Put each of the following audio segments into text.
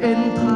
เ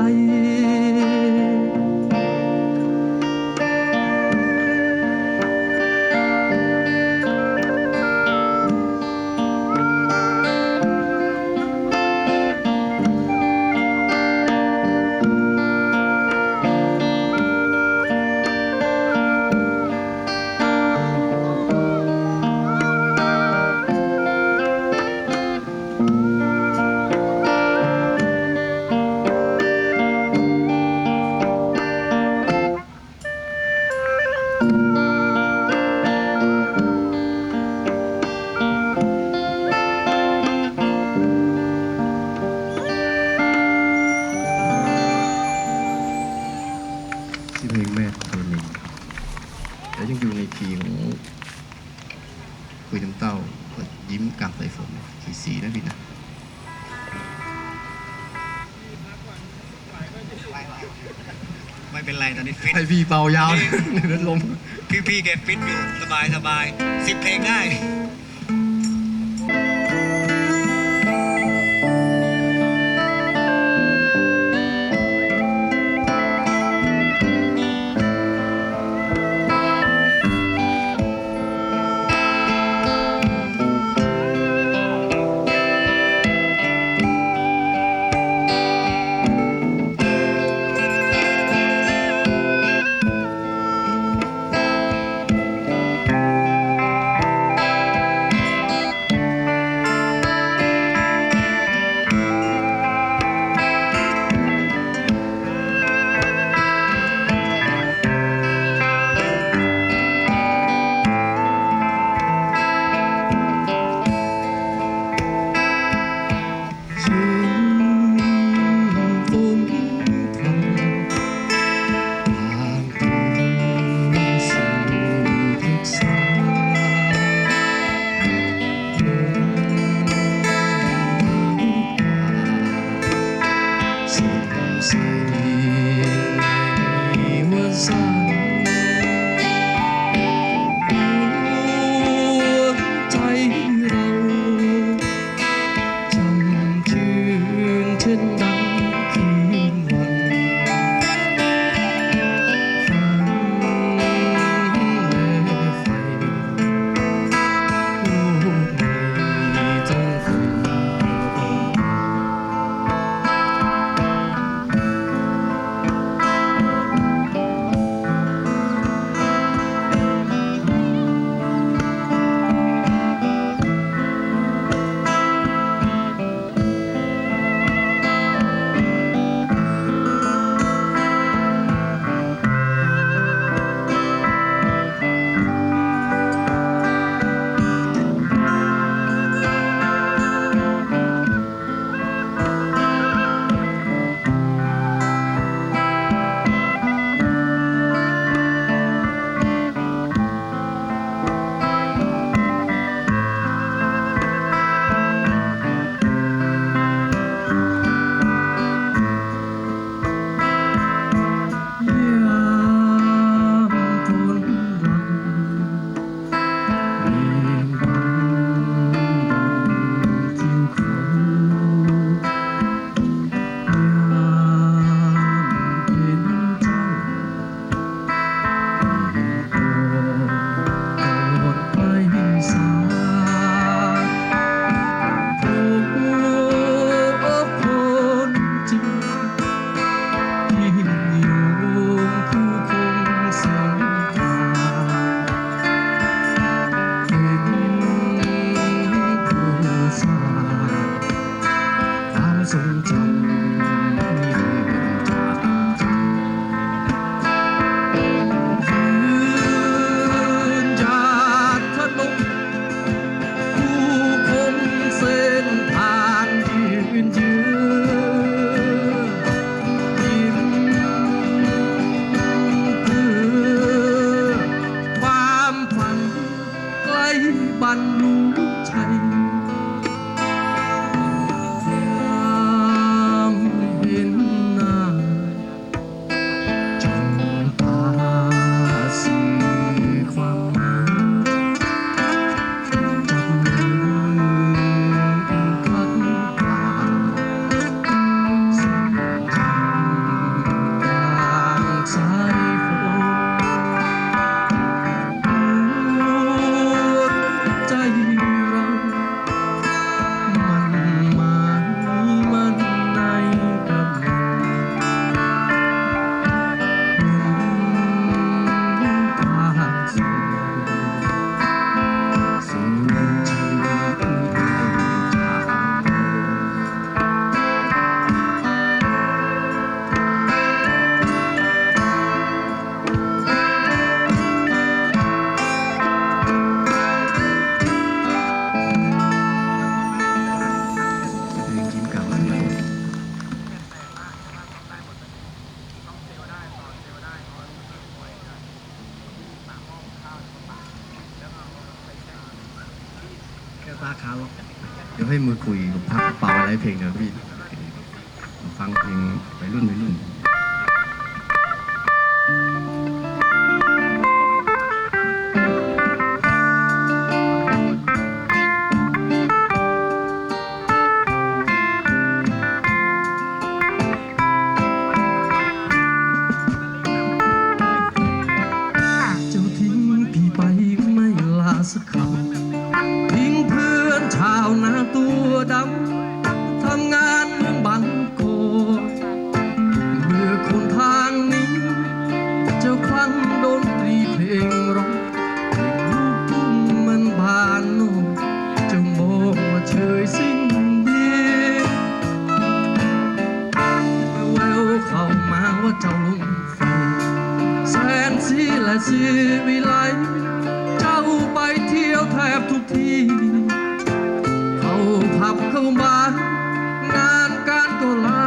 พี่เป่ายาว เดี๋ยวลม พี่พี่ๆแกฟิตอยู่สบายสบายสิบเพลงได้ Kapakumba Nan Kantula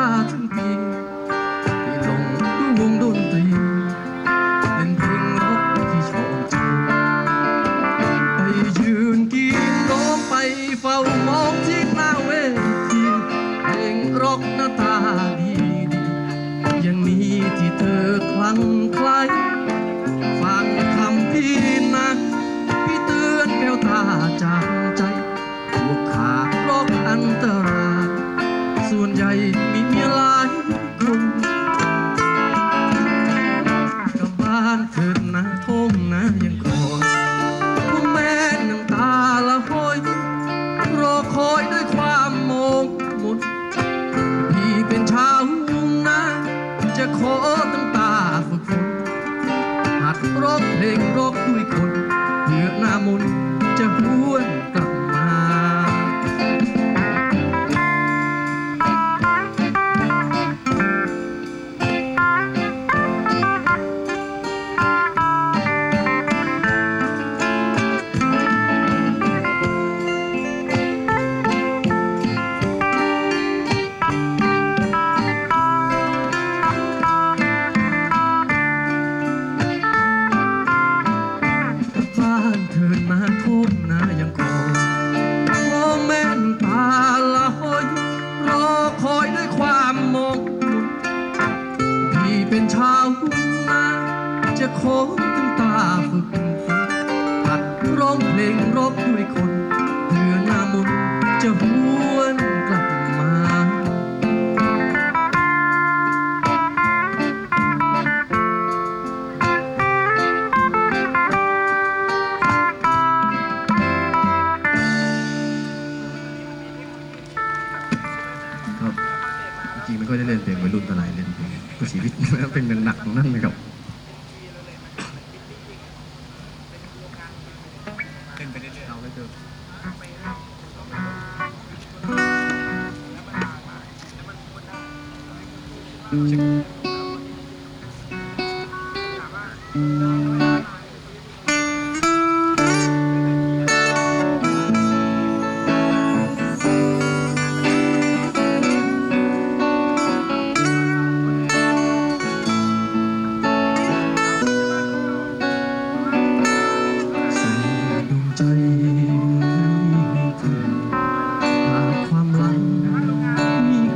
ชีวิต เป็นเงินหนักนั่นนะครับ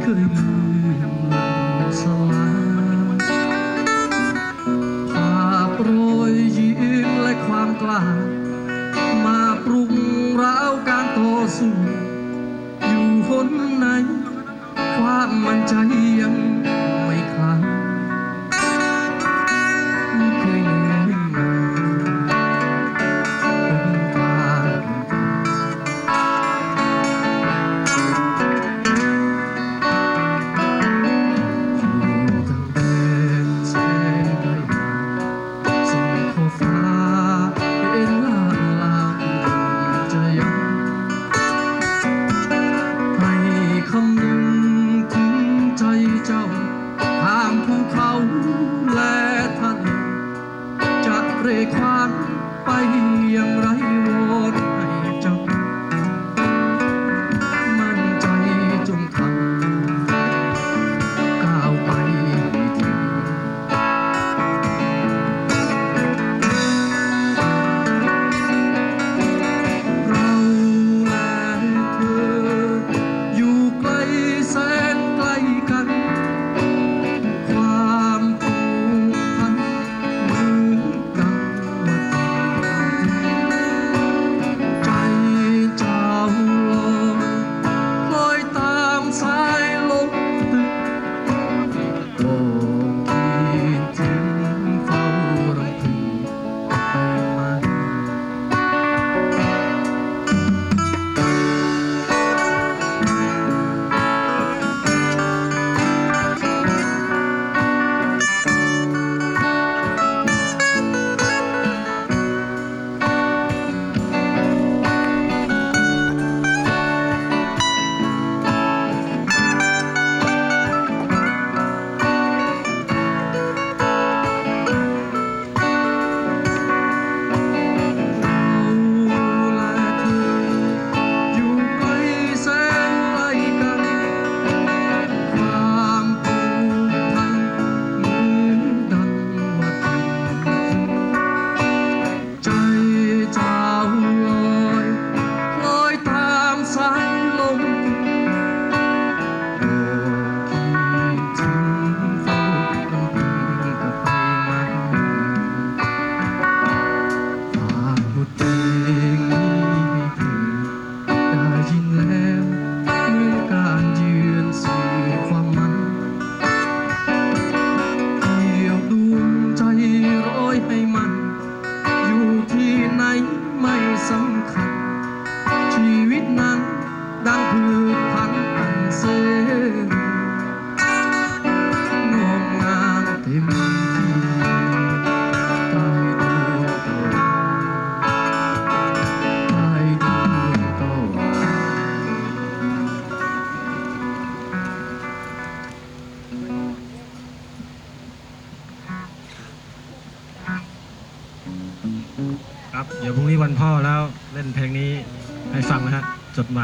Philip.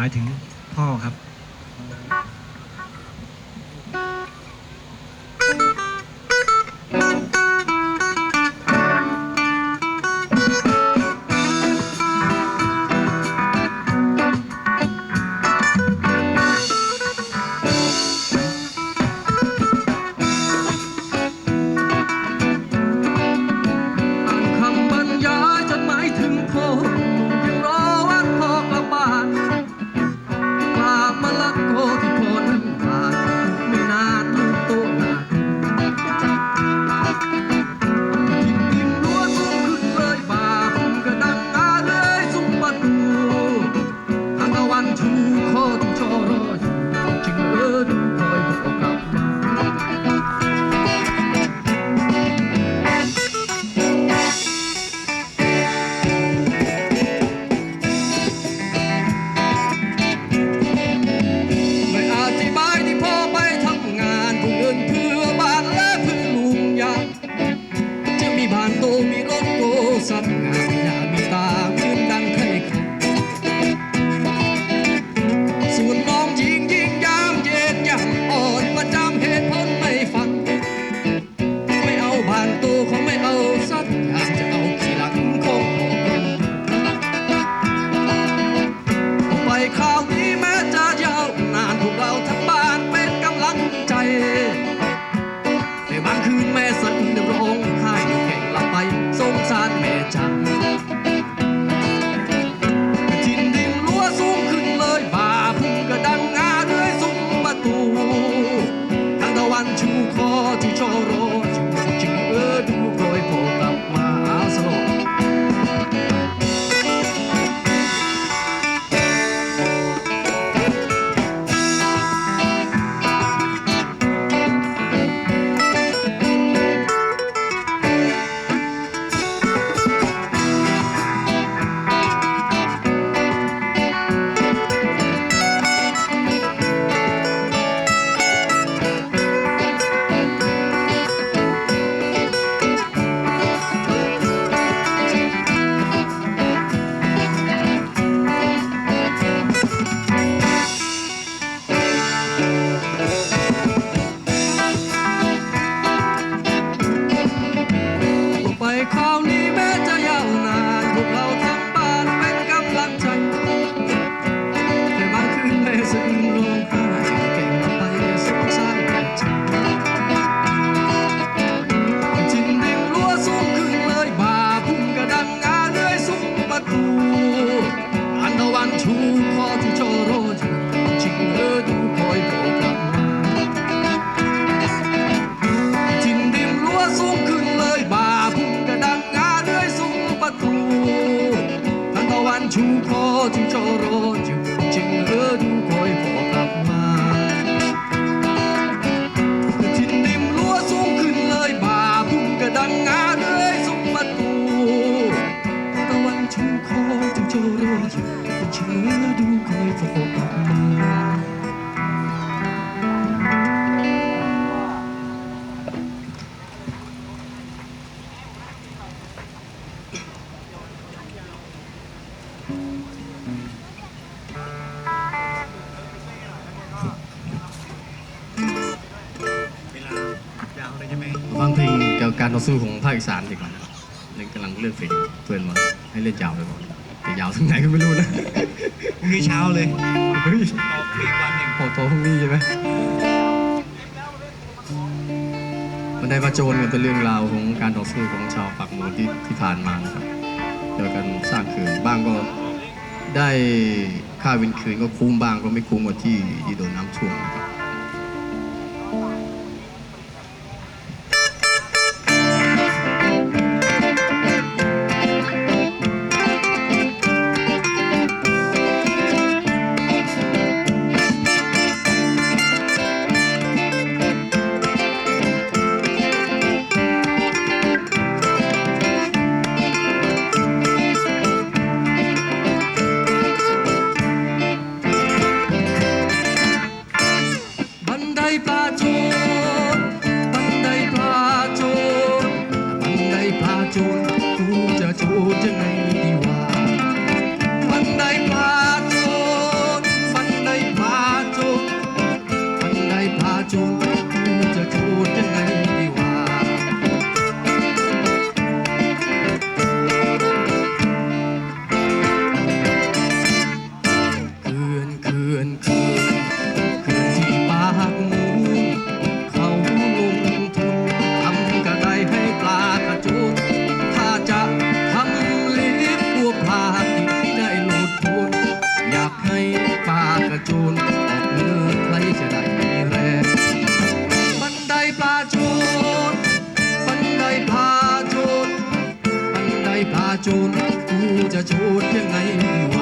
ายถึงพ่อครับ ฟังเพลงเกี่ยวกับการต่อสู้ของภาคอีสานดีกว่านะครับเลยกำลังเลือกเพลงเพื่อนมาให้เล่นยาวไปก่อน ยาวทั้งไหนก็ไม่รู้นะพรุ่งนี้เช้าเลยเฮ้ยต่อไปอีกวันหนึ่งโหโตพรุ่งนี้ใช่ไหมมันได้มาโจรกันเป็นเรื่องราวของการต่อสู้ของชาวปากหมูที่ที่ผ่านมานะครับเกี่ยวกันสร้างเขื่นบ้างก็ได้ค่าวินคืนก็คุ้มบ้างก็ไม่คุ้มกว่าที่ที่โดนน้ำท่วมนะครับ จูนกูจะจูดยังไง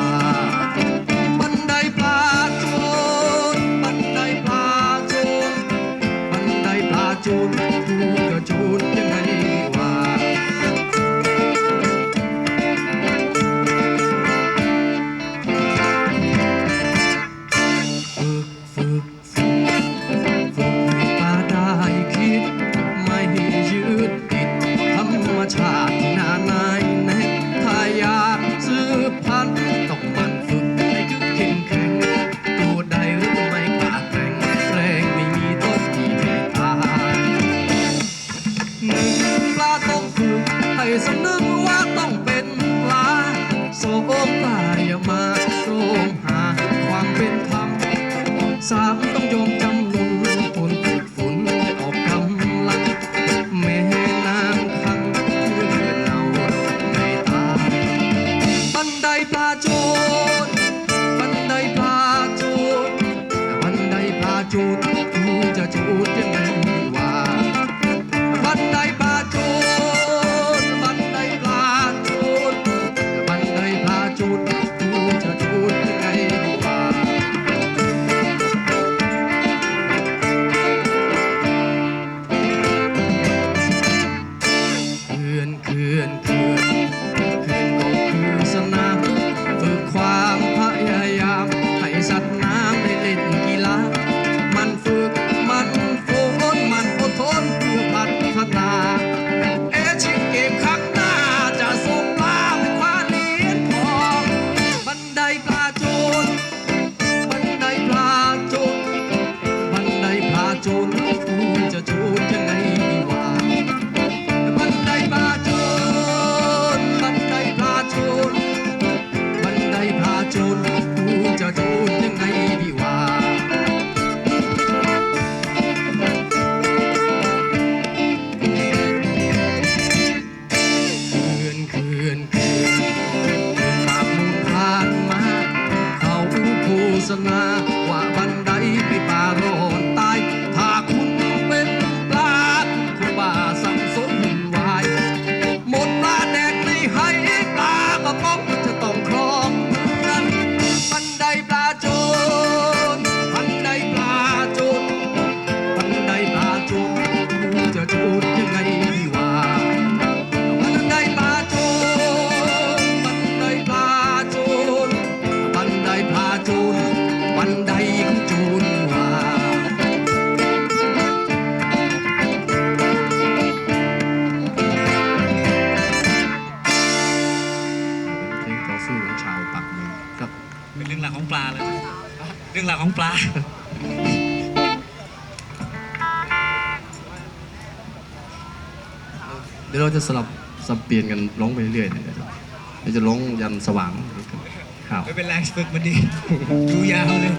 จะสลับสับเปลี่ยนกันร้องไปเรื่อยๆนะครับเดี๋ยจะร้องยันสว่างครับ ไม่เป็นแรงฝึกมันดี ดูยาวเลย